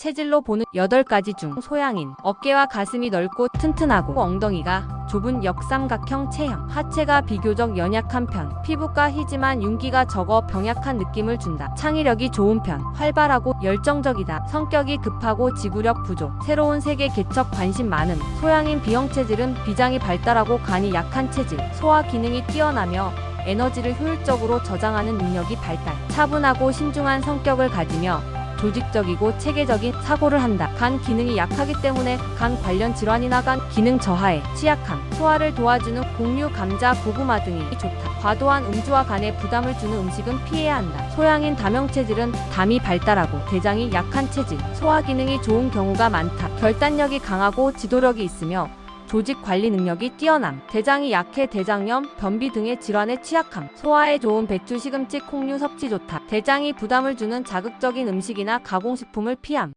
체질로 보는 8가지 중 소양인 어깨와 가슴이 넓고 튼튼하고 엉덩이가 좁은 역삼각형 체형. 하체가 비교적 연약한 편 피부가 희지만 윤기가 적어 병약한 느낌을 준다. 창의력이 좋은 편 활발하고 열정적이다. 성격이 급하고 지구력 부족. 새로운 세계 개척 관심 많음 소양인 B형 체질은 비장이 발달하고 간이 약한 체질. 소화 기능이 뛰어나며 에너지를 효율적으로 저장하는 능력이 발달. 차분하고 신중한 성격을 가지며 조직적이고 체계적인 사고를 한다. 간 기능이 약하기 때문에 간 관련 질환이나 간 기능 저하에 취약함, 소화를 도와주는 곡류, 감자, 고구마 등이 좋다. 과도한 음주와 간에 부담을 주는 음식은 피해야 한다. 소양인 다명 체질은 담이 발달하고 대장이 약한 체질, 소화 기능이 좋은 경우가 많다. 결단력이 강하고 지도력이 있으며 조직 관리 능력이 뛰어남, 대장이 약해 대장염, 변비 등의 질환에 취약함, 소화에 좋은 배추, 시금치, 콩류 섭취 좋다. 대장이 부담을 주는 자극적인 음식이나 가공식품을 피함.